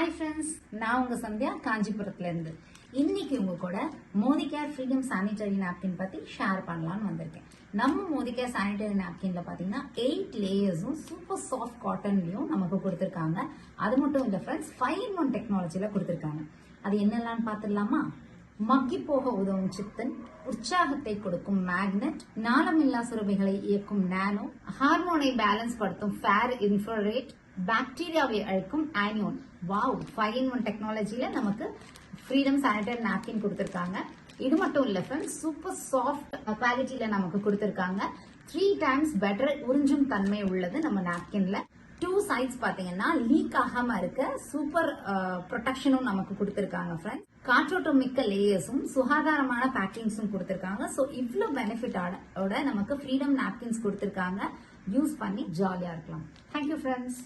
Hi friends நான் உங்கள் சந்தியா காஞ்சிபுரத்துலேருந்து. இன்னைக்கு உங்க கூட Modi care freedom sanitary napkin பற்றி ஷேர் பண்ணலான்னு வந்திருக்கேன். நம்ம மோதி கேர் சானிடரி நாப்கினில் பார்த்தீங்கன்னா எயிட் லேயர்ஸும் சூப்பர் சாஃப்ட் காட்டன்லேயும் நமக்கு கொடுத்துருக்காங்க. அது மட்டும் இல்ல ஃப்ரெண்ட்ஸ் ஃபைவ் ஒன் டெக்னாலஜியில் கொடுத்துருக்காங்க. அது என்னெல்லாம் பார்த்துடலாமா மக்கி போக உதவும் சித்தன் உற்சாகத்தை கொடுக்கும் மேக்னெட் நாளமில்லா சுரபிகளை இயக்கும் நானோ ஹார்மோனை பேலன்ஸ் படுத்தும் ஃபேர் இன்ஃப்ராரேட் பாக்டீரியாவை அழிக்கும் anion wow five in one டெக்னாலஜியில் நமக்கு ஃப்ரீடம் சானிடரி நாப்கின் கொடுத்துருக்காங்க. இது மட்டும் இல்லை ஃப்ரெண்ட்ஸ் சூப்பர் சாஃப்ட் குவாலிட்டியில் நமக்கு கொடுத்துருக்காங்க. த்ரீ டைம்ஸ் பெட்டர் உறிஞ்சும் தன்மை உள்ளது நம்ம நாப்கின்ல டூ சைட்ஸ் பார்த்தீங்கன்னா லீக் ஆகாம இருக்க சூப்பர் ப்ரொடெக்ஷனும் uh, நமக்கு கொடுத்துருக்காங்க ஃப்ரெண்ட்ஸ் காற்றோட்டம் மிக்க லேயர்ஸும் சுகாதாரமான பேக்கிங்ஸும் கொடுத்துருக்காங்க. ஸோ இவ்வளோ பெனிஃபிட்டோட நமக்கு ஃப்ரீடம் நாப்கின்ஸ் கொடுத்துருக்காங்க. யூஸ் பண்ணி ஜாலியாக இருக்கலாம். Thank you friends